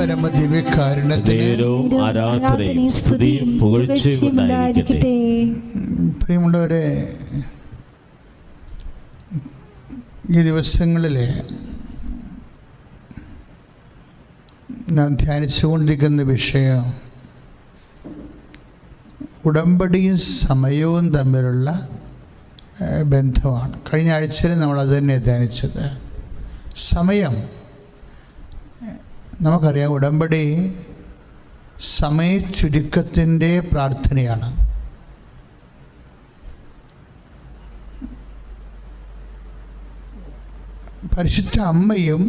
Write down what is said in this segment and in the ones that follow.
പരമദിവ്യകാരുണ്യത്തിന് നേരവും ആരാധനയും സ്തുതിയും പുകഴ്ചയും ഉണ്ടായിരിക്കട്ടെ പ്രിയമുള്ളവരെ ഈ ദിവസങ്ങളിൽ ഞാൻ ധ്യാനിച്ചുകൊണ്ടിരിക്കുന്ന വിഷയം ഉടമ്പടിയും സമയവും തമ്മിലുള്ള ബന്ധമാണ്. കഴിഞ്ഞ ആഴ്ചയിൽ നമ്മൾ അത് തന്നെ ധ്യാനിച്ചത്. സമയം നമുക്കറിയാം ഉടമ്പടി സമയ ചുരുക്കത്തിന്റെ പ്രാർത്ഥനയാണ്. പരിശുദ്ധ അമ്മയും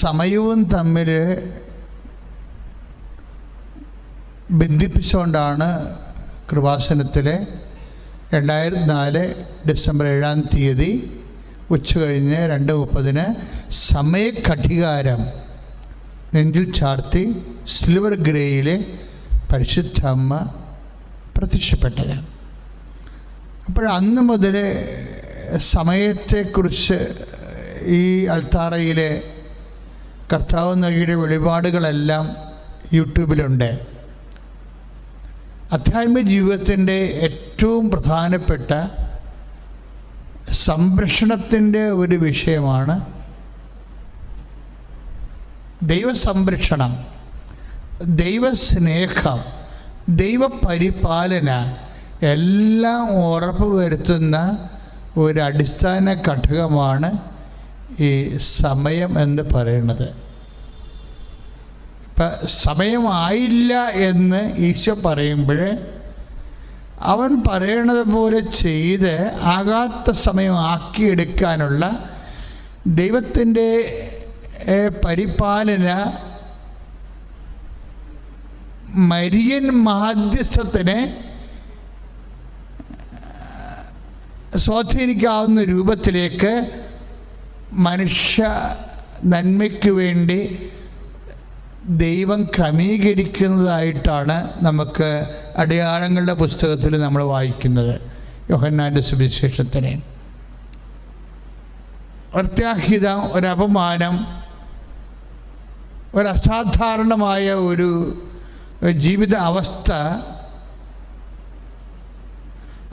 സമയവും തമ്മിൽ ബന്ധിപ്പിച്ചുകൊണ്ടാണ് കൃപാസനത്തിലെ രണ്ടായിരത്തി നാല് ഡിസംബർ ഏഴാം തീയതി ഉച്ച കഴിഞ്ഞ് രണ്ട് മുപ്പതിന് സമയഘടികാരം നെഞ്ചിൽ ചാർത്തി സിൽവർ ഗ്രേയിലെ പരിശുദ്ധ അമ്മ പ്രത്യക്ഷപ്പെട്ടത്. അപ്പോൾ അന്ന് മുതൽ സമയത്തെക്കുറിച്ച് ഈ അൽത്താറയിലെ കർത്താവ് നഗിയുടെ വെളിപാടുകളെല്ലാം യൂട്യൂബിലുണ്ട്. അധ്യാത്മിക ജീവിതത്തിന്റെ ഏറ്റവും പ്രധാനപ്പെട്ട സംരക്ഷണത്തിന്റെ ഒരു വിഷയമാണ് ദൈവസംരക്ഷണം ദൈവസ്നേഹം ദൈവപരിപാലന എല്ലാം ഉറപ്പ് വരുത്തുന്ന ഒരു അടിസ്ഥാന ഘടകമാണ് ഈ സമയം എന്ന് പറയുന്നത്. ഇപ്പം സമയമായില്ല എന്ന് ഈശോ പറയുമ്പോൾ അവൻ പറയണത് പോലെ ചെയ്ത് ആകാത്ത സമയം ആക്കിയെടുക്കാനുള്ള ദൈവത്തിന്റെ പരിപാലന മരിയൻ മാധ്യസ്ഥത്തിന് സ്വാധീനിക്കാവുന്ന രൂപത്തിലേക്ക് മനുഷ്യ നന്മയ്ക്ക് വേണ്ടി ദൈവം ക്രമീകരിക്കുന്നതായിട്ടാണ് നമുക്ക് അടയാളങ്ങളുടെ പുസ്തകത്തിൽ നമ്മൾ വായിക്കുന്നത്. യോഹന്നാന്റെ സുവിശേഷത്തിനെ. പ്രത്യാഹിത ഒരപമാനം ഒരസാധാരണമായ ഒരു ജീവിത അവസ്ഥ.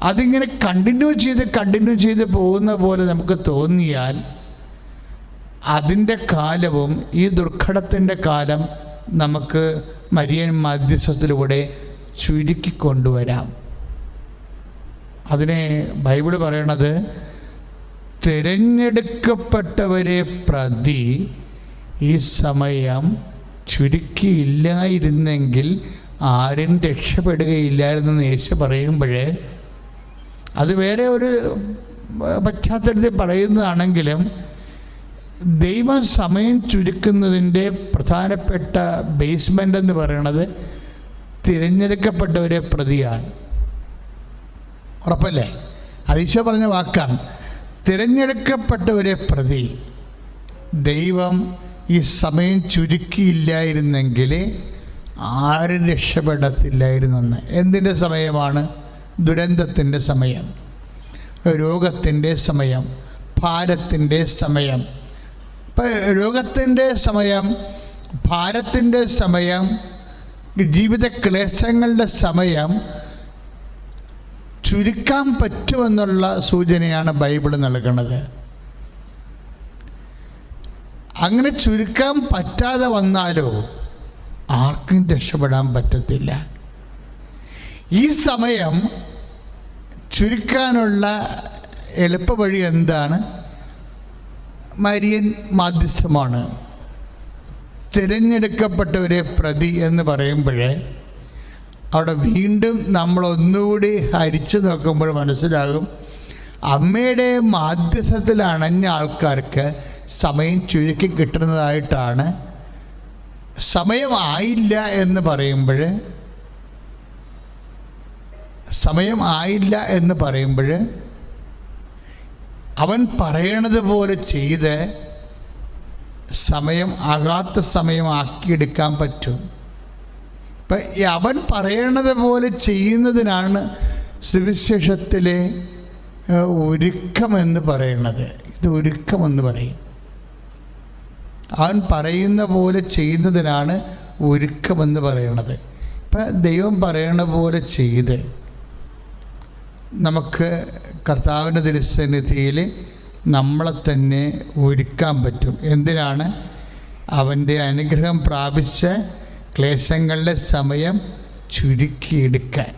അതിങ്ങനെ കണ്ടിന്യൂ ചെയ്ത് കണ്ടിന്യൂ ചെയ്ത് പോകുന്ന പോലെ നമുക്ക് തോന്നിയാൽ അതിന്റെ കാലവും ഈ ദുർഘടത്തിന്റെ കാലം നമുക്ക് മരിയൻ മധ്യസ്ഥത്തിലൂടെ ചുരുക്കിക്കൊണ്ടുവരാം അതിനെ ബൈബിൾ പറയണത് തിരഞ്ഞെടുക്കപ്പെട്ടവരെ പ്രതി ഈ സമയം ചുരുക്കിയില്ലായിരുന്നെങ്കിൽ ആരും രക്ഷപ്പെടുകയില്ലായിരുന്നെന്ന് യേശു പറയുമ്പോഴേ അത് വേറെ ഒരു പശ്ചാത്തലത്തിൽ പറയുന്നതാണെങ്കിലും ദൈവം സമയം ചുരുക്കുന്നതിന്റെ പ്രധാനപ്പെട്ട ബേസ്മെന്റ് എന്ന് പറയുന്നത് തിരഞ്ഞെടുക്കപ്പെട്ടവരെ പ്രതിയാണ്. ഉറപ്പല്ലേ? അതീശോ പറഞ്ഞ വാക്കാണ്. തിരഞ്ഞെടുക്കപ്പെട്ടവരെ പ്രതി. ദൈവം ഈ സമയം ചുരുക്കിയില്ലായിരുന്നെങ്കിൽ ആരും രക്ഷപ്പെടത്തില്ലായിരുന്നെന്ന്? എന്തിന്റെ സമയമാണ്? ദുരന്തത്തിന്റെ സമയം രോഗത്തിന്റെ സമയം ഭാരത്തിന്റെ സമയം. ഇപ്പം രോഗത്തിന്റെ സമയം ഭാരത്തിന്റെ സമയം ജീവിത ക്ലേശങ്ങളുടെ സമയം ചുരുക്കാൻ പറ്റുമെന്നുള്ള സൂചനയാണ് ബൈബിൾ നൽകുന്നത്. അങ്ങനെ ചുരുക്കാൻ പറ്റാതെ വന്നാലോ ആർക്കും രക്ഷപ്പെടാൻ പറ്റത്തില്ല. ഈ സമയം ചുരുക്കാനുള്ള എളുപ്പവഴി എന്താണ്? മരിയൻ മാധ്യസ്ഥമാണ്. തിരഞ്ഞെടുക്കപ്പെട്ടവരെ പ്രതി എന്ന് പറയുമ്പോഴേ അവിടെ വീണ്ടും നമ്മൾ ഒന്നുകൂടി ഹരിച്ചു നോക്കുമ്പോൾ മനസ്സിലാകും അമ്മയുടെ മാധ്യസ്ഥത്തിൽ അണഞ്ഞ ആൾക്കാർക്ക് സമയം ചുരുക്കി കിട്ടുന്നതായിട്ടാണ്. സമയമായില്ല എന്ന് പറയുമ്പോൾ സമയം ആയില്ല എന്ന് പറയുമ്പോൾ അവൻ പറയണത് പോലെ ചെയ്ത് സമയം ആകാത്ത സമയമാക്കിയെടുക്കാൻ പറ്റും. ഇപ്പം അവൻ പറയണത് പോലെ ചെയ്യുന്നതിനാണ് സുവിശേഷത്തിലെ ഒരുക്കമെന്ന് പറയുന്നത് ഇത് ഒരുക്കമെന്ന് പറയും. അവൻ പറയുന്ന പോലെ ചെയ്യുന്നതിനാണ് ഒരുക്കമെന്ന് പറയണത്. ഇപ്പം ദൈവം പറയണ പോലെ ചെയ്ത് നമുക്ക് കർത്താവിന്റെ തിരുസന്നിധിയിൽ നമ്മളെ തന്നെ ഒരുക്കാൻ പറ്റും. എന്തിനാണ്? അവന്റെ അനുഗ്രഹം പ്രാപിച്ച ക്ലേശങ്ങളുടെ സമയം ചുരുക്കിയെടുക്കാൻ.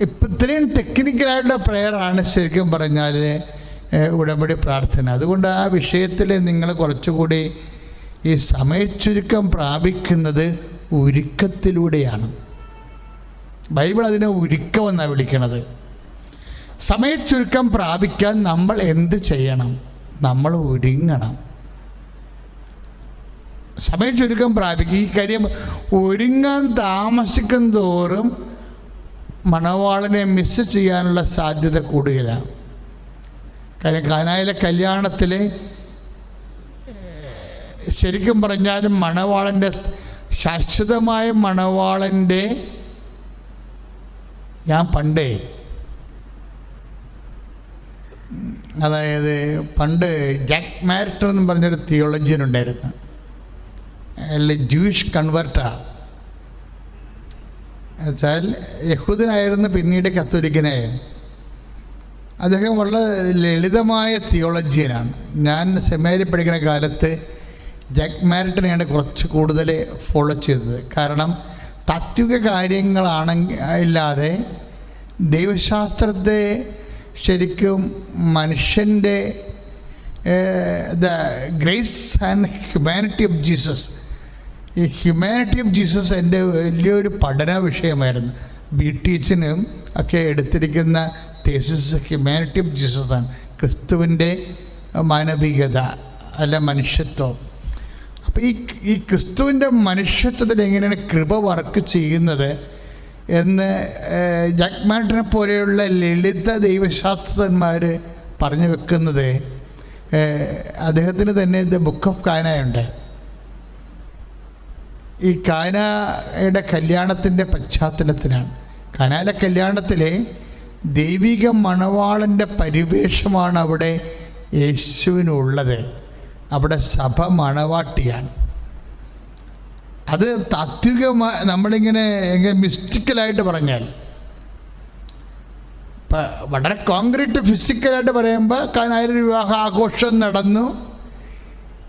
ഇപ്പം ഇത്രയും ടെക്നിക്കലായിട്ടുള്ള പ്രെയറാണ് ശരിക്കും പറഞ്ഞാൽ ഉടമ്പടി പ്രാർത്ഥന. അതുകൊണ്ട് ആ വിഷയത്തിൽ നിങ്ങൾ കുറച്ചുകൂടി ഈ സമയച്ചുരുക്കം പ്രാപിക്കുന്നത് ഒരുക്കത്തിലൂടെയാണ്. ബൈബിൾ അതിനെ ഒരുക്കമെന്നാണ് വിളിക്കണത്. സമയച്ചുരുക്കം പ്രാപിക്കാൻ നമ്മൾ എന്ത് ചെയ്യണം? നമ്മൾ ഒരുങ്ങണം. സമയച്ചുരുക്കം പ്രാപിക്കുക. ഈ കാര്യം ഒരുങ്ങാൻ താമസിക്കും തോറും മണവാളനെ മിസ് ചെയ്യാനുള്ള സാധ്യത കൂടുതലാണ്. കാര്യം കല്യാണത്തിൽ ശരിക്കും പറഞ്ഞാലും മണവാളന്റെ ശാശ്വതമായ മണവാളന്റെ ഞാൻ പണ്ടേ അതായത് പണ്ട് ജാക്ക് മാരിറ്റർ എന്ന് പറഞ്ഞൊരു തിയോളജിയൻ ഉണ്ടായിരുന്നു. അല്ലെ ജൂയിഷ് കൺവേർട്ടാണ് വെച്ചാൽ യഹൂദനായിരുന്നു പിന്നീട് കത്തോലിക്കനായി. അദ്ദേഹം വളരെ ലളിതമായ തിയോളജിയനാണ്. ഞാൻ സെമിനാരി പഠിക്കുന്ന കാലത്ത് ജാക്ക് മാരിറ്റനെയാണ് കുറച്ച് കൂടുതൽ ഫോളോ ചെയ്തത്. കാരണം താത്വിക കാര്യങ്ങളാണെങ്കിൽ ഇല്ലാതെ ദൈവശാസ്ത്രത്തെ ശരിക്കും മനുഷ്യന്റെ the grace and humanity of Jesus. ഈ ഹ്യൂമാനിറ്റി ഓഫ് ജീസസ് എന്റെ വലിയൊരു പഠന വിഷയമായിരുന്നു. ബി ടീച്ചിനും ഒക്കെ എടുത്തിരിക്കുന്ന തേസിസ് ഹ്യൂമാനിറ്റി ഓഫ് ജീസസ് ആണ്. ക്രിസ്തുവിന്റെ മാനവികത അല്ല മനുഷ്യത്വം. അപ്പോൾ ഈ ഈ ക്രിസ്തുവിന്റെ മനുഷ്യത്വത്തിൽ എങ്ങനെയാണ് കൃപ വർക്ക് ചെയ്യുന്നത് എന്ന് ജഗ്മാറ്റിനെ പോലെയുള്ള ലളിത ദൈവശാസ്ത്രജ്ഞന്മാർ പറഞ്ഞു വെക്കുന്നത് അദ്ദേഹത്തിന് തന്നെ ദ ബുക്ക് ഓഫ് കാനയുണ്ട് ഈ കാനയുടെ കല്യാണത്തിന്റെ പശ്ചാത്തലത്തിലാണ്. കാനാലെ കല്യാണത്തിലെ ദൈവിക മണവാളന്റെ പരിവേഷമാണ് അവിടെ യേശുവിനുള്ളത്. അവിടെ സഭ മണവാട്ടിയാണ്. അത് താത്വികമായി നമ്മളിങ്ങനെ എങ്ങനെ മിസ്റ്റിക്കലായിട്ട് പറഞ്ഞാൽ വളരെ കോൺക്രീറ്റ് ഫിസിക്കലായിട്ട് പറയുമ്പോൾ കാനായൊരു വിവാഹ ആഘോഷം നടന്നു.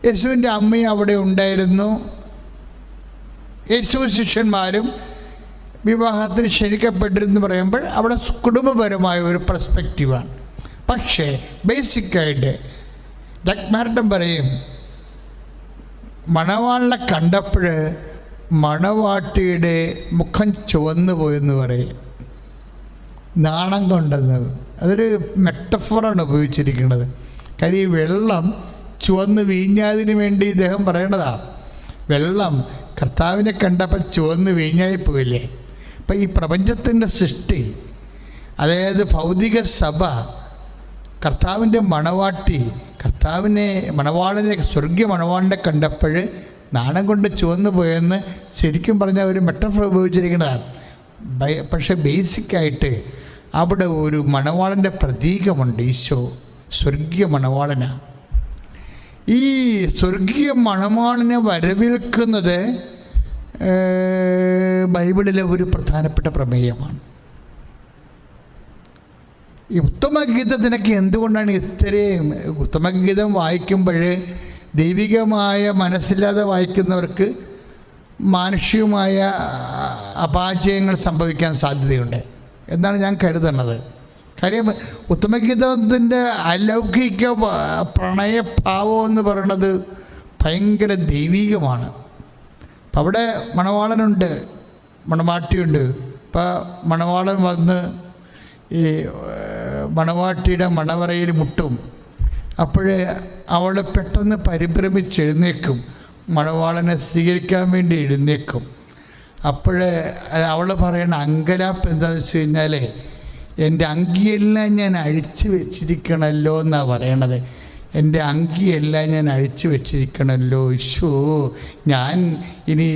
യേശുവിന്റെ അമ്മയും അവിടെ ഉണ്ടായിരുന്നു. യേശു ശിഷ്യന്മാരും വിവാഹത്തിന് ക്ഷണിക്കപ്പെട്ടിരുന്നു പറയുമ്പോൾ അവിടെ കുടുംബപരമായ ഒരു പെർസ്പെക്റ്റീവാണ് പക്ഷേ ബേസിക്കായിട്ട് ജഗ്മാരട്ടം പറയും മണവാളിനെ കണ്ടപ്പോൾ മണവാട്ടിയുടെ മുഖം ചുവന്നു പോയെന്ന് പറയും. നാണം കൊണ്ടെന്ന്. അതൊരു മെറ്റഫോറാണ് ഉപയോഗിച്ചിരിക്കുന്നത്. കാര്യം വെള്ളം ചുവന്ന് വീഞ്ഞാതിന് വേണ്ടി ഇദ്ദേഹം പറയണതാ വെള്ളം കർത്താവിനെ കണ്ടപ്പോൾ ചുവന്ന് വീഞ്ഞായി പോയില്ലേ അപ്പം ഈ പ്രപഞ്ചത്തിന്റെ സൃഷ്ടി അതായത് ഭൗതിക സഭ കർത്താവിന്റെ മണവാട്ടി കർത്താവിനെ മണവാളിനെ സ്വർഗീയ മണവാളിനെ കണ്ടപ്പോൾ നാണം കൊണ്ട് ചുവന്നു പോയെന്ന് ശരിക്കും പറഞ്ഞാൽ ഒരു മെറ്റഫർ ഉപയോഗിച്ചിരിക്കുന്നതാണ് പക്ഷേ ബേസിക്കായിട്ട് അവിടെ ഒരു മണവാളന്റെ പ്രതീകമുണ്ട് ഈശോ സ്വർഗീയ മണവാളനാണ് ഈ സ്വർഗീയ മണവാളിനെ വരവേൽക്കുന്നത് ബൈബിളിലെ ഒരു പ്രധാനപ്പെട്ട പ്രമേയമാണ്. ഈ ഉത്തമഗീതത്തിനൊക്കെ എന്തുകൊണ്ടാണ് ഇത്രയും ഉത്തമഗീതം വായിക്കുമ്പോൾ ദൈവികമായ മനസ്സില്ലാതെ വായിക്കുന്നവർക്ക് മാനുഷികമായ അപാചയങ്ങൾ സംഭവിക്കാൻ സാധ്യതയുണ്ട്? എന്നാണ് ഞാൻ കരുതുന്നത്. കാര്യം ഉത്തമഗീതത്തിന്റെ അലൗകിക പ്രണയഭാവം എന്ന് പറയുന്നത് ഭയങ്കര ദൈവികമാണ്. അപ്പം അവിടെ മണവാളനുണ്ട് മണവാട്ടിയുണ്ട്. ഇപ്പം മണവാളൻ വന്ന് ഈ മണവാട്ടിയുടെ മണവറയിൽ മുട്ടും. അപ്പോഴേ അവൾ പെട്ടെന്ന് പരിഭ്രമിച്ച് എഴുന്നേക്കും മണവാളനെ സ്വീകരിക്കാൻ വേണ്ടി എഴുന്നേക്കും അപ്പോഴേ അവൾ പറയണ അങ്കലാപ്പ് എന്താണെന്ന് വെച്ച് കഴിഞ്ഞാൽ എന്റെ അങ്കിയെല്ലാം ഞാൻ അഴിച്ചു വെച്ചിരിക്കണമല്ലോ എന്നാണ് പറയണത്. എന്റെ അങ്കിയെല്ലാം ഞാൻ അഴിച്ചു വെച്ചിരിക്കണമല്ലോ ഇഷോ ഞാൻ ഇനി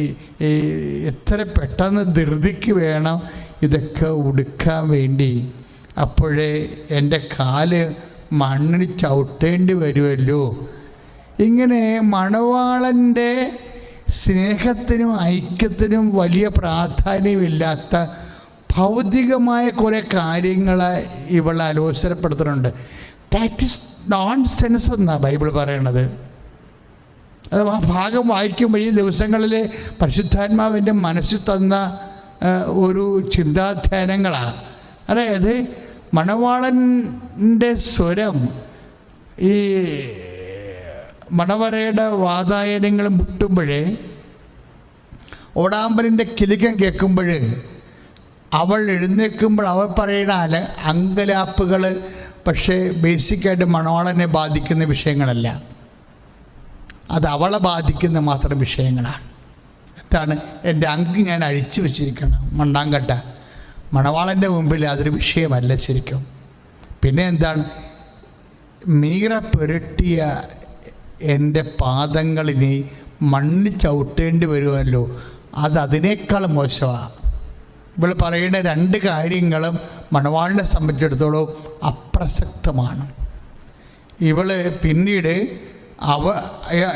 എത്ര പെട്ടെന്ന് ധൃതിക്ക് വേണം ഇതൊക്കെ ഉടുക്കാൻ വേണ്ടി. അപ്പോഴേ എന്റെ കാൽ മണ്ണിന് ചവിട്ടേണ്ടി വരുമല്ലോ ഇങ്ങനെ മണവാളന്റെ സ്നേഹത്തിനും ഐക്യത്തിനും വലിയ പ്രാധാന്യമില്ലാത്ത ഭൗതികമായ കുറേ കാര്യങ്ങൾ ഇവൾ ആലോചനപ്പെടുത്തുന്നുണ്ട് ദാറ്റ് ഇസ് നോൺ സെൻസ് എന്നാണ് ബൈബിൾ പറയണത്. അത് ആ ഭാഗം വായിക്കുമ്പോൾ ഈ ദിവസങ്ങളിൽ പരിശുദ്ധാത്മാവിന്റെ മനസ്സിൽ തന്ന ഒരു ചിന്താധ്യാനങ്ങളാണ് അതായത് മണവാളന്റെ സ്വരം ഈ മണവരയുടെ വാതായനങ്ങൾ മുട്ടുമ്പോഴേ ഓടാമ്പലിന്റെ കിലുക്കം കേൾക്കുമ്പോൾ അവൾ എഴുന്നേൽക്കുമ്പോൾ അവൾ പറയുന്ന അല അങ്കലാപ്പുകൾ പക്ഷേ ബേസിക്കായിട്ട് മണവാളനെ ബാധിക്കുന്ന വിഷയങ്ങളല്ല. അത് അവളെ ബാധിക്കുന്ന മാത്രം വിഷയങ്ങളാണ്. എന്താണ്? എന്റെ അങ്ക് ഞാൻ അഴിച്ചു വെച്ചിരിക്കണം മണ്ണാങ്കട്ട. മണവാളന്റെ മുമ്പിൽ അതൊരു വിഷയമല്ല ശരിക്കും. പിന്നെ എന്താണ്? മീറ പുരട്ടിയ എന്റെ പാദങ്ങളിനി മണ്ണിൽ ചവിട്ടേണ്ടി വരുമല്ലോ. അത് അതിനേക്കാൾ മോശമാണ് ഇവൾ പറയുന്ന രണ്ട് കാര്യങ്ങളും മണവാളിനെ സംബന്ധിച്ചിടത്തോളം അപ്രസക്തമാണ്. ഇവൾ പിന്നീട് അവ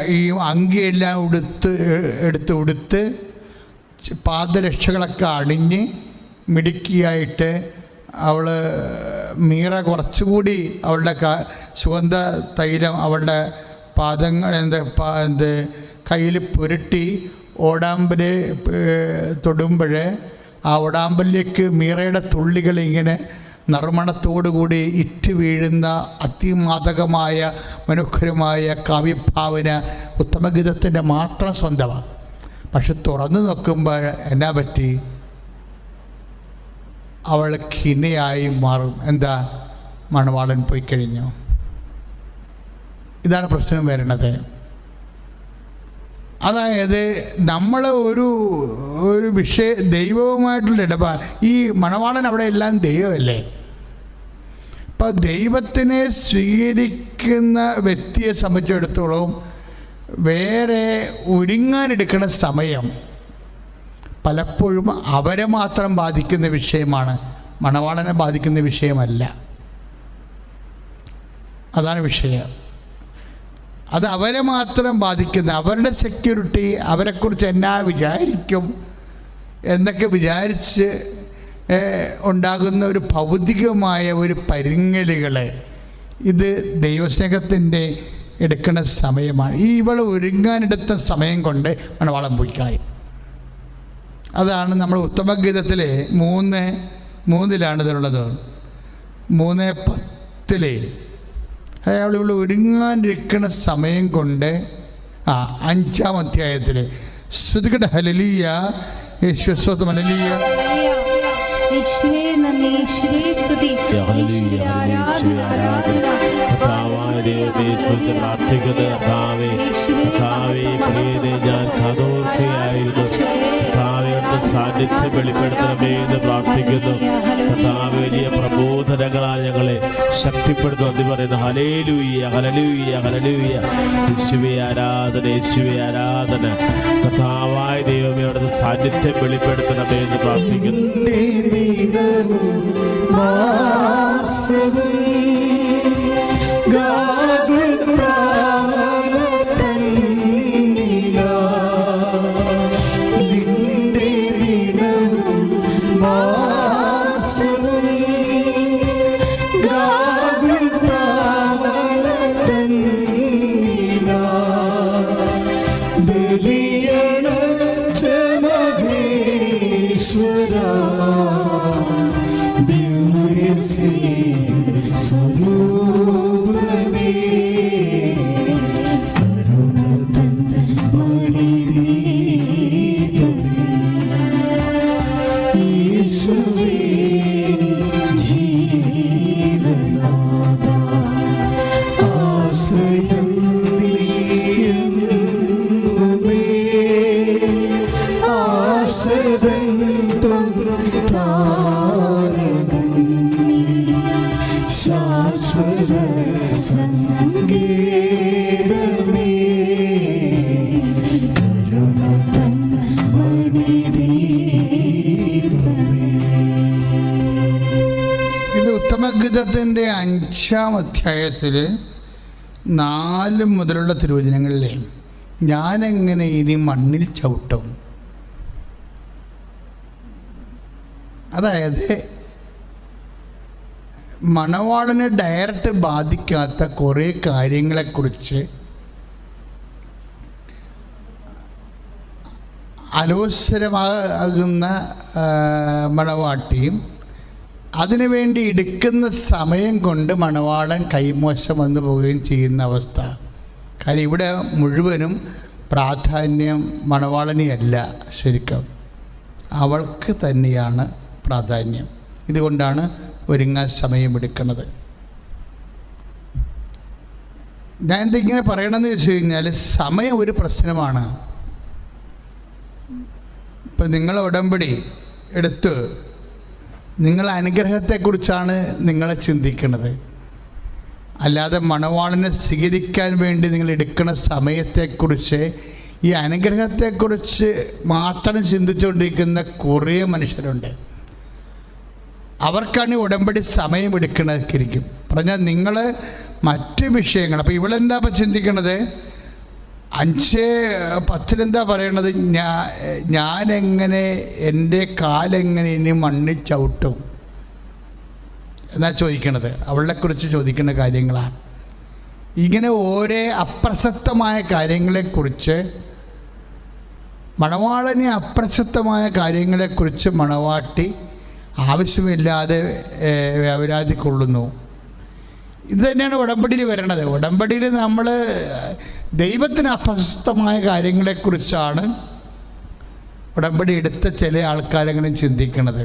ഈ അങ്കിയെല്ലാം ഉടുത്ത് എടുത്ത് ഉടുത്ത് പാദരക്ഷകളൊക്കെ അണിഞ്ഞ് മിടുക്കിയായിട്ട് അവൾ മീറ കുറച്ചുകൂടി അവളുടെ സുഗന്ധ തൈലം അവളുടെ പാദങ്ങൾ എന്ത് എന്ത് കയ്യിൽ പുരട്ടി ഓടാമ്പൽ തൊടുമ്പോൾ ആ ഒടാമ്പലിലേക്ക് മീറയുടെ തുള്ളികൾ ഇങ്ങനെ നർമ്മണത്തോടുകൂടി ഇറ്റ് വീഴുന്ന അതിമാതകമായ മനോഹരമായ കാവ്യഭാവന ഉത്തമഗീതത്തിന്റെ മാത്രം സ്വന്തമാണ്. പക്ഷെ തുറന്നു നോക്കുമ്പോൾ എന്നാ പറ്റി? അവൾ ഖിനയായി മാറും. എന്താ? മണവാളൻ പോയി കഴിഞ്ഞു. ഇതാണ് പ്രശ്നം വരുന്നത്. അതായത് നമ്മൾ ഒരു ഒരു വിഷയ ദൈവവുമായിട്ടുള്ള ഇടപാട്. ഈ മണവാളൻ അവിടെ എല്ലാം ദൈവമല്ലേ? ഇപ്പം ദൈവത്തിനെ സ്വീകരിക്കുന്ന വ്യക്തിയെ സംബന്ധിച്ചിടത്തോളം വേറെ ഒരുങ്ങാനെടുക്കുന്ന സമയം പലപ്പോഴും അവരെ മാത്രം ബാധിക്കുന്ന വിഷയമാണ്. മണവാളനെ ബാധിക്കുന്ന വിഷയമല്ല. അതാണ് വിഷയം. അത് അവരെ മാത്രം ബാധിക്കുന്ന അവരുടെ സെക്യൂരിറ്റി അവരെക്കുറിച്ച് എന്നാ വിചാരിക്കും എന്നൊക്കെ വിചാരിച്ച് ഉണ്ടാകുന്ന ഒരു ഭൗതികമായ ഒരു പരിങ്ങലുകൾ ഇത് ദൈവസ്നേഹത്തിന്റെ എടുക്കുന്ന സമയമാണ്. ഈ ഇവൾ ഒരുങ്ങാനെടുത്ത സമയം കൊണ്ട് മണവാളം പോയിക്കളയും കളയും. അതാണ് നമ്മൾ ഉത്തമഗീതത്തിലെ മൂന്ന് മൂന്നിലാണ് ഇതിനുള്ളത് മൂന്ന് പത്തിലെ അയാൾ ഇവിടെ ഒരുങ്ങാനിരിക്കുന്ന സമയം കൊണ്ട് ആ അഞ്ചാം അധ്യായത്തിൽ ശ്രുതികട ഹലലിയ യേശു ഹലലിയ യേശുവേ നന്ദി. യേശുവേ സ്തുതി. യേശുവേ ആരാധന ആരാധന. കർത്താവായ ദൈവമേ സ്തുതി. പ്രാർത്ഥിക്കുന്നു കർത്താവേ. കർത്താവേ പ്രിയനെ ഞാൻ കഥോർക്കയായിരുന്നു അവിടുത്തെ സാന്നിധ്യം വെളിപ്പെടുത്തണമേ എന്ന് പ്രാർത്ഥിക്കുന്നു. കർത്താവ് വലിയ പ്രബോധനങ്ങളാൽ ഞങ്ങളെ ശക്തിപ്പെടുത്തുക എന്ന് പറയുന്നു. ഹലേലൂയ ഹലലൂയ ഹലലൂയ യേശുവെ ആരാധന യേശുവെ ആരാധന. കർത്താവായ ദൈവമേ അവിടുത്തെ സാന്നിധ്യം വെളിപ്പെടുത്തണമേ എന്ന് പ്രാർത്ഥിക്കുന്നു. ഇത് അഞ്ചാം അധ്യായത്തിൽ നാല് മുതലുള്ള തിരുവചനങ്ങളിലെ ഞാനെങ്ങനെ ഇനി മണ്ണിൽ ചവിട്ടും? അതായത് മണവാളനെ ഡയറക്റ്റ് ബാധിക്കാത്ത കുറേ കാര്യങ്ങളെക്കുറിച്ച് അലോസരമാകുന്ന മണവാട്ടിയും അതിനുവേണ്ടി എടുക്കുന്ന സമയം കൊണ്ട് മണവാളൻ കൈമോശം വന്നു പോവുകയും ചെയ്യുന്ന അവസ്ഥ. കാര്യം ഇവിടെ മുഴുവനും പ്രാധാന്യം മണവാളനെയല്ല ശരിക്കും. അവൾക്ക് തന്നെയാണ് പ്രാധാന്യം. ഇതുകൊണ്ടാണ് ഒരുങ്ങാൻ സമയമെടുക്കുന്നത്. ഞാൻ എന്തിങ്ങനെ പറയണമെന്ന് വെച്ച് കഴിഞ്ഞാൽ സമയം ഒരു പ്രശ്നമാണ്. ഇപ്പം നിങ്ങൾ ഉടമ്പടി എടുത്ത് നിങ്ങൾ അനുഗ്രഹത്തെക്കുറിച്ചാണ് നിങ്ങളെ ചിന്തിക്കുന്നത്. അല്ലാതെ മണവാളിനെ സ്വീകരിക്കാൻ വേണ്ടി നിങ്ങൾ എടുക്കുന്ന സമയത്തെക്കുറിച്ച് ഈ അനുഗ്രഹത്തെക്കുറിച്ച് മാത്രം ചിന്തിച്ചുകൊണ്ടിരിക്കുന്ന കുറേ മനുഷ്യരുണ്ട്. അവർക്കാണ് ഈ ഉടമ്പടി സമയമെടുക്കണതൊക്കെ ഇരിക്കും പറഞ്ഞാൽ നിങ്ങൾ മറ്റ് വിഷയങ്ങൾ അപ്പോൾ ഇവളെന്താ ഇപ്പം ചിന്തിക്കണത്? അഞ്ച് പത്തിലെന്താ പറയണത്? ഞാ ഞാനെങ്ങനെ എന്റെ കാലെങ്ങനെ ഇനി മണ്ണിൽ ചവിട്ടും? എന്നാ ചോദിക്കണത്? അവളെക്കുറിച്ച് ചോദിക്കുന്ന കാര്യങ്ങളാണ്. ഇങ്ങനെ ഓരോ അപ്രസക്തമായ കാര്യങ്ങളെക്കുറിച്ച് മണവാളനെ അപ്രസക്തമായ കാര്യങ്ങളെക്കുറിച്ച് മണവാട്ടി ആവശ്യമില്ലാതെ വ്യാപരാതി കൊള്ളുന്നു ഇത് തന്നെയാണ് ഉടമ്പടിയിൽ വരണത്. ഉടമ്പടിയിൽ നമ്മൾ ദൈവത്തിന് അപ്രശസ്തമായ കാര്യങ്ങളെക്കുറിച്ചാണ് ഉടമ്പടി എടുത്ത ചില ആൾക്കാരെങ്ങനെ ചിന്തിക്കുന്നത്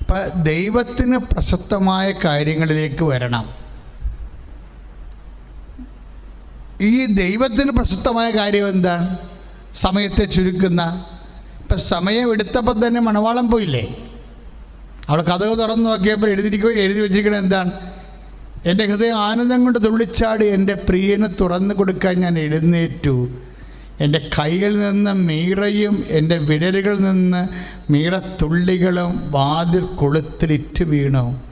അപ്പം ദൈവത്തിന് പ്രശസ്തമായ കാര്യങ്ങളിലേക്ക് വരണം. ഈ ദൈവത്തിന് പ്രശസ്തമായ കാര്യം എന്താണ്? സമയത്തെ ചുരുക്കുന്ന. ഇപ്പം സമയം എടുത്തപ്പോൾ തന്നെ മണവാളം പോയില്ലേ? അവൾ കഥക് തുറന്നു നോക്കിയപ്പോൾ എഴുതിയിരിക്കുക എഴുതി വെച്ചിരിക്കുന്നത് എന്താണ്? എന്റെ ഹൃദയം ആനന്ദം കൊണ്ട് തുള്ളിച്ചാടി എന്റെ പ്രിയന് തുറന്നു കൊടുക്കാൻ ഞാൻ എഴുന്നേറ്റു. എന്റെ കൈയിൽ നിന്ന് മീറയും എന്റെ വിരലുകളിൽ നിന്ന് മീറത്തുള്ളികളും വാതിൽ കൊളുത്തിലിറ്റ് വീണു.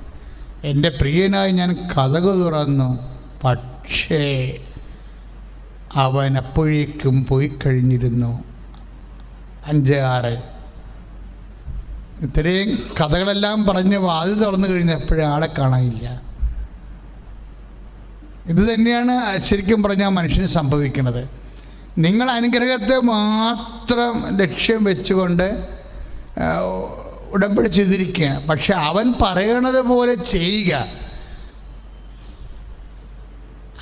എന്റെ പ്രിയനായി ഞാൻ കഥകു തുറന്നു. പക്ഷേ അവൻ അപ്പോഴേക്കും പോയി കഴിഞ്ഞിരുന്നു. അഞ്ച് ആറ്. ഇത്രയും കഥകളെല്ലാം പറഞ്ഞ് വാതിൽ തുറന്നു കഴിഞ്ഞപ്പോഴേ ആളെ കാണാനില്ല. ഇത് തന്നെയാണ് ശരിക്കും പറഞ്ഞാൽ മനുഷ്യന് സംഭവിക്കുന്നത് നിങ്ങൾ അനുഗ്രഹത്തെ മാത്രം ലക്ഷ്യം വെച്ചുകൊണ്ട് ഉടമ്പടി ചെയ്തിരിക്കുകയാണ്. പക്ഷെ അവൻ പറയണത് പോലെ ചെയ്യുക.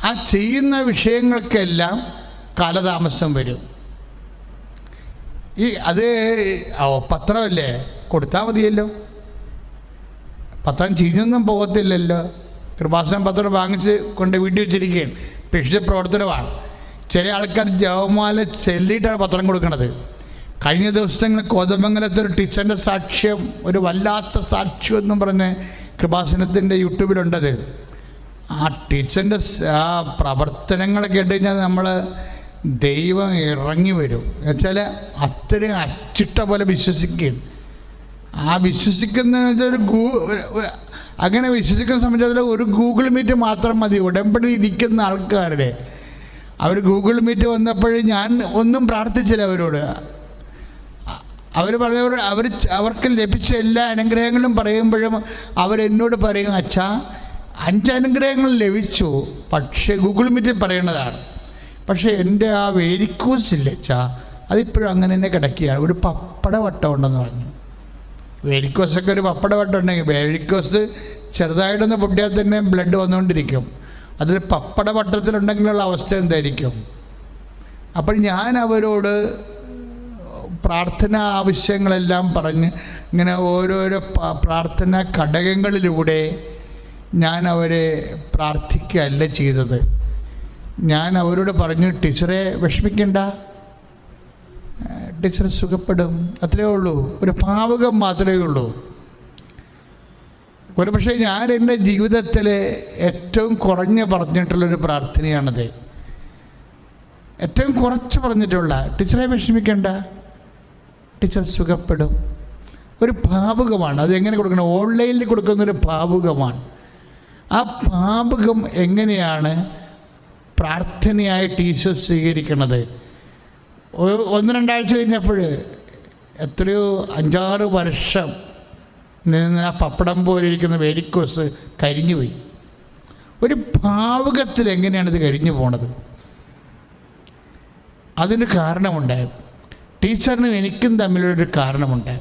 ആ ചെയ്യുന്ന വിഷയങ്ങൾക്കെല്ലാം കാലതാമസം വരും. ഈ അത് പത്രമല്ലേ? കൊടുത്താൽ മതിയല്ലോ. പത്രം ചീഞ്ഞൊന്നും പോകത്തില്ലല്ലോ. കൃപാസനം പത്രം വാങ്ങിച്ച് കൊണ്ട് വീട്ടിൽ വെച്ചിരിക്കുകയാണ്. പക്ഷേ പ്രവർത്തനമാണ്. ചില ആൾക്കാർ ജവമാല ചെല്ലിയിട്ടാണ് പത്രം കൊടുക്കുന്നത്. കഴിഞ്ഞ ദിവസങ്ങൾ കോതമംഗലത്തെ ഒരു ടീച്ചറിന്റെ സാക്ഷ്യം ഒരു വല്ലാത്ത സാക്ഷ്യം എന്നും പറഞ്ഞ് കൃപാസനത്തിന്റെ യൂട്യൂബിലുണ്ടത്. ആ ടീച്ചറിന്റെ ആ പ്രവർത്തനങ്ങൾ കേട്ട് കഴിഞ്ഞാൽ നമ്മൾ ദൈവം ഇറങ്ങി വരും. എന്നുവെച്ചാൽ അത്രയും അച്ചിട്ട പോലെ വിശ്വസിക്കുകയാണ്. ആ വിശ്വസിക്കുന്ന ഒരു ഗൂ അങ്ങനെ വിശ്വസിക്കുന്ന സംബന്ധിച്ചിടത്തോളം ഒരു ഗൂഗിൾ മീറ്റ് മാത്രം മതി. ഉടമ്പടി ഇരിക്കുന്ന ആൾക്കാരുടെ. അവർ ഗൂഗിൾ മീറ്റ് വന്നപ്പോൾ ഞാൻ ഒന്നും പ്രാർത്ഥിച്ചില്ല അവരോട്. അവർ പറഞ്ഞവർ അവർ അവർക്ക് ലഭിച്ച എല്ലാ അനുഗ്രഹങ്ങളും പറയുമ്പോഴും അവരെന്നോട് പറയും അച്ഛാ അഞ്ച് അനുഗ്രഹങ്ങൾ ലഭിച്ചു. പക്ഷേ ഗൂഗിൾ മീറ്റിൽ പറയണതാണ്. പക്ഷേ എന്റെ ആ വേരിക്കൂസില്ല അച്ഛാ അതിപ്പോഴും അങ്ങനെ തന്നെ കിടക്കുകയാണ്. ഒരു പപ്പട വട്ടം ഉണ്ടെന്ന് പറഞ്ഞു. വെരിക്കോസൊക്കെ ഒരു പപ്പട വട്ടം ഉണ്ടെങ്കിൽ വെരിക്കോസ് ചെറുതായിട്ടൊന്ന് പൊട്ടിയാൽ തന്നെ ബ്ലഡ് വന്നുകൊണ്ടിരിക്കും. അതിൽ പപ്പട വട്ടത്തിലുണ്ടെങ്കിലുള്ള അവസ്ഥ എന്തായിരിക്കും? അപ്പോൾ ഞാൻ അവരോട് പ്രാർത്ഥന ആവശ്യങ്ങളെല്ലാം പറഞ്ഞ് ഇങ്ങനെ ഓരോരോ പ്രാർത്ഥന ഘടകങ്ങളിലൂടെ ഞാൻ അവരെ പ്രാർത്ഥിക്കുകയല്ല ചെയ്തത്. ഞാൻ അവരോട് പറഞ്ഞു ടീച്ചറെ വിഷമിക്കണ്ട. ടീച്ചർ സുഖപ്പെടും. അത്രേ ഉള്ളൂ. ഒരു പാവകം മാത്രമേ ഉള്ളൂ. ഒരു പക്ഷേ ഞാൻ എന്റെ ജീവിതത്തിൽ ഏറ്റവും കുറഞ്ഞ് പറഞ്ഞിട്ടുള്ളൊരു പ്രാർത്ഥനയാണത്. ഏറ്റവും കുറച്ച് പറഞ്ഞിട്ടുള്ള ടീച്ചറെ വിഷമിക്കേണ്ട. ടീച്ചർ സുഖപ്പെടും. ഒരു ഭാവുകമാണ് അത് എങ്ങനെ കൊടുക്കണം? ഓൺലൈനിൽ കൊടുക്കുന്ന ഒരു ഭാവുകമാണ് ആ ഭാവുകം എങ്ങനെയാണ് പ്രാർത്ഥനയായിട്ട് ഈശോ സ്വീകരിക്കണത്? ഒ- ഒന്ന് രണ്ടാഴ്ച കഴിഞ്ഞപ്പോൾ എത്രയോ അഞ്ചാറ് വർഷം നിന്ന് ആ പപ്പടം പോലെ ഇരിക്കുന്ന വേലിക്കോസ് കരിഞ്ഞുപോയി. ഒരു ഭാവുകത്തിൽ എങ്ങനെയാണ് ഇത് കരിഞ്ഞു പോണത്? അതിന് കാരണമുണ്ട് ടീച്ചറിനും എനിക്കും തമ്മിലൊരു കാരണമുണ്ട്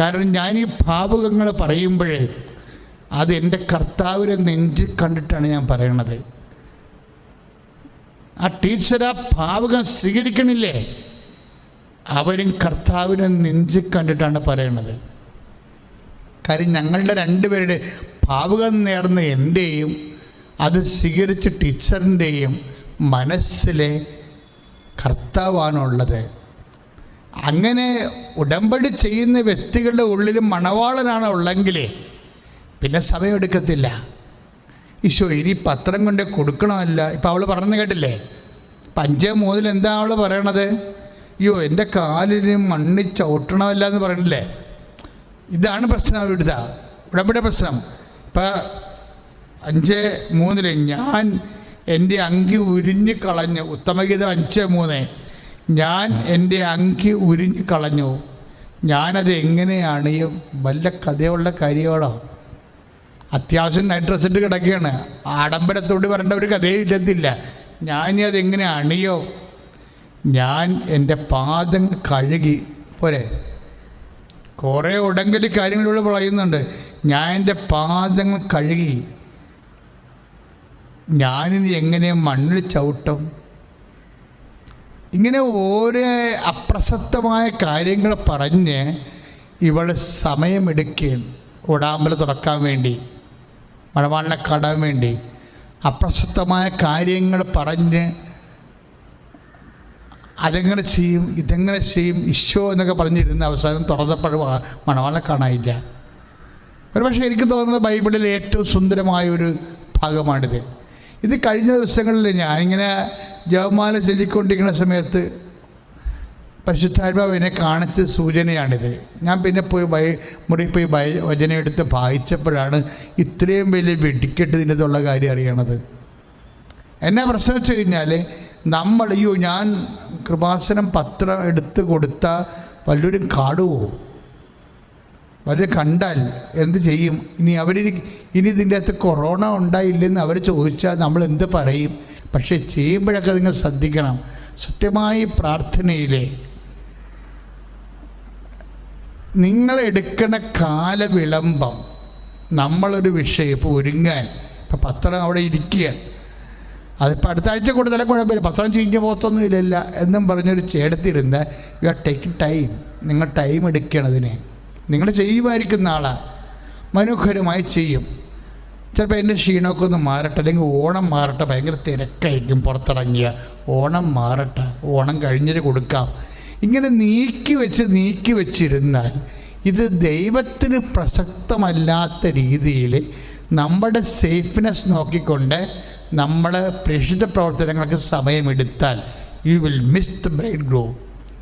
കാരണം ഞാൻ ഈ ഭാവുകങ്ങൾ പറയുമ്പോൾ അത് എന്റെ കർത്താവിനെ നെഞ്ച് കണ്ടിട്ടാണ് ഞാൻ പറയണത്. ആ ടീച്ചർ ആ ഭാവുകം സ്വീകരിക്കണില്ലേ? അവരും കർത്താവിനെ നെഞ്ചി കണ്ടിട്ടാണ് പറയണത്. കാര്യം ഞങ്ങളുടെ രണ്ടുപേരുടെ ഭാവുകം നേർന്ന എന്റെയും അത് സ്വീകരിച്ച ടീച്ചറിന്റെയും മനസ്സിലെ കർത്താവാണുള്ളത്. അങ്ങനെ ഉടമ്പടി ചെയ്യുന്ന വ്യക്തികളുടെ ഉള്ളിൽ മണവാളനാണ് ഉള്ളെങ്കിൽ പിന്നെ സമയമെടുക്കത്തില്ല. ഈശോ ഇനി പത്രം കൊണ്ട് കൊടുക്കണമല്ല. ഇപ്പം അവൾ പറഞ്ഞെന്ന് കേട്ടില്ലേ? ഇപ്പം അഞ്ചേ മൂന്നിൽ എന്താ അവൾ പറയണത്? അയ്യോ എന്റെ കാലിന് മണ്ണ് ചവിട്ടണമല്ല എന്ന് പറയണില്ലേ? ഇതാണ് പ്രശ്നം ഇവിടുത്തെ ഉടമ്പടി പ്രശ്നം. ഇപ്പം അഞ്ച് മൂന്നിൽ ഞാൻ എന്റെ അങ്കി ഉരിഞ്ഞു കളഞ്ഞു. ഉത്തമഗീതം അഞ്ച് മൂന്ന്. ഞാൻ എന്റെ അങ്കി ഉരിഞ്ഞു കളഞ്ഞു. ഞാനത് എങ്ങനെയാണ്? വല്ല കഥയുള്ള കാര്യമാണോ? അത്യാവശ്യം നൈറ്റ് ഇട്ട് കിടക്കുകയാണ്. ആഡംബരത്തോട് വരേണ്ട ഒരു കഥയും ഇല്ലെന്നില്ല. ഞാൻ ഇനി അതെങ്ങനെ അണിയോ? ഞാൻ എന്റെ പാദം കഴുകി പോരെ. കുറേ ഉടങ്കലി കാര്യങ്ങളിലൂടെ പറയുന്നുണ്ട്. ഞാൻ എന്റെ പാദങ്ങൾ കഴുകി ഞാനിനി എങ്ങനെ മണ്ണിൽ ചവിട്ടും? ഇങ്ങനെ ഓരോ അപ്രസക്തമായ കാര്യങ്ങൾ പറഞ്ഞ് ഇവൾ സമയമെടുക്കുകയാണ്. ഉടാമ്പൽ തുറക്കാൻ വേണ്ടി. മണവാളിനെ കാണാൻ വേണ്ടി. അപ്രസക്തമായ കാര്യങ്ങൾ പറഞ്ഞ് അതെങ്ങനെ ചെയ്യും ഇതെങ്ങനെ ചെയ്യും ഈശോ എന്നൊക്കെ പറഞ്ഞിരുന്ന അവസാനം തുറന്നപ്പോഴും മണവാളെ കാണാനില്ല. ഒരുപക്ഷെ എനിക്ക് തോന്നുന്നത് ബൈബിളിൽ ഏറ്റവും സുന്ദരമായ ഒരു ഭാഗമാണിത്. ഇത് കഴിഞ്ഞ ദിവസങ്ങളിൽ ഞാനിങ്ങനെ ജവമാല ചൊല്ലിക്കൊണ്ടിരിക്കുന്ന സമയത്ത് പരിശുദ്ധാത്മാവ് എന്നെ കാണിച്ച സൂചനയാണിത്. ഞാൻ പിന്നെ പോയി ഭയ മുറി പോയി ഭയ വചന എടുത്ത് വായിച്ചപ്പോഴാണ് ഇത്രയും വലിയ വെടിക്കെട്ട് ഇതിന്റെതുള്ള കാര്യം അറിയണത്. എന്നെ പ്രശ്നം വെച്ച് കഴിഞ്ഞാൽ നമ്മൾ അയ്യോ ഞാൻ കൃപാസനം പത്രം എടുത്ത് കൊടുത്ത വല്ലവരും കാടുവോ അവർ കണ്ടാൽ എന്ത് ചെയ്യും? ഇനി അവർ ഇനി ഇതിന്റെ അകത്ത് കൊറോണ ഉണ്ടായില്ലെന്ന് അവർ ചോദിച്ചാൽ നമ്മൾ എന്ത് പറയും? പക്ഷേ ചെയ്യുമ്പോഴൊക്കെ നിങ്ങൾ ശ്രദ്ധിക്കണം. സത്യമായി പ്രാർത്ഥനയിലെ നിങ്ങൾ എടുക്കണ കാലവിളംബം നമ്മളൊരു വിഷയം ഇപ്പോൾ ഒരുങ്ങാൻ. ഇപ്പം പത്രം അവിടെ ഇരിക്കുകയാണ്. അതിപ്പോൾ അടുത്ത ആഴ്ച കൂടുതൽ കുഴപ്പമില്ല. പത്രം ചീഞ്ഞ പോകത്തൊന്നും ഇല്ലല്ല എന്നും പറഞ്ഞൊരു ചേടത്തിരുന്ന് യു ആർ ടേക്കിംഗ് ടൈം നിങ്ങൾ ടൈം എടുക്കണം അതിനെ. നിങ്ങൾ ചെയ്യുമായിരിക്കുന്ന ആളാണ് മനോഹരമായി ചെയ്യും. ചിലപ്പോൾ എന്റെ ക്ഷീണമൊക്കെ ഒന്ന് മാറട്ടെ. അല്ലെങ്കിൽ ഓണം മാറട്ടെ. ഭയങ്കര തിരക്കായിരിക്കും പുറത്തിറങ്ങിയ ഓണം മാറട്ടെ. ഓണം കഴിഞ്ഞിട്ട് കൊടുക്കാം. ഇങ്ങനെ നീക്കി വെച്ച് നീക്കി വെച്ചിരുന്നാൽ ഇത് ദൈവത്തിന് പ്രസക്തമല്ലാത്ത രീതിയിൽ നമ്മുടെ സേഫ്നെസ് നോക്കിക്കൊണ്ട് നമ്മൾ പ്രേക്ഷിത പ്രവർത്തനങ്ങൾക്ക് സമയമെടുത്താൽ you will miss the bridegroom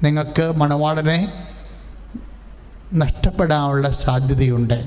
നിങ്ങൾക്ക് മണവാളനെ നഷ്ടപ്പെടാനുള്ള സാധ്യതയുണ്ട്.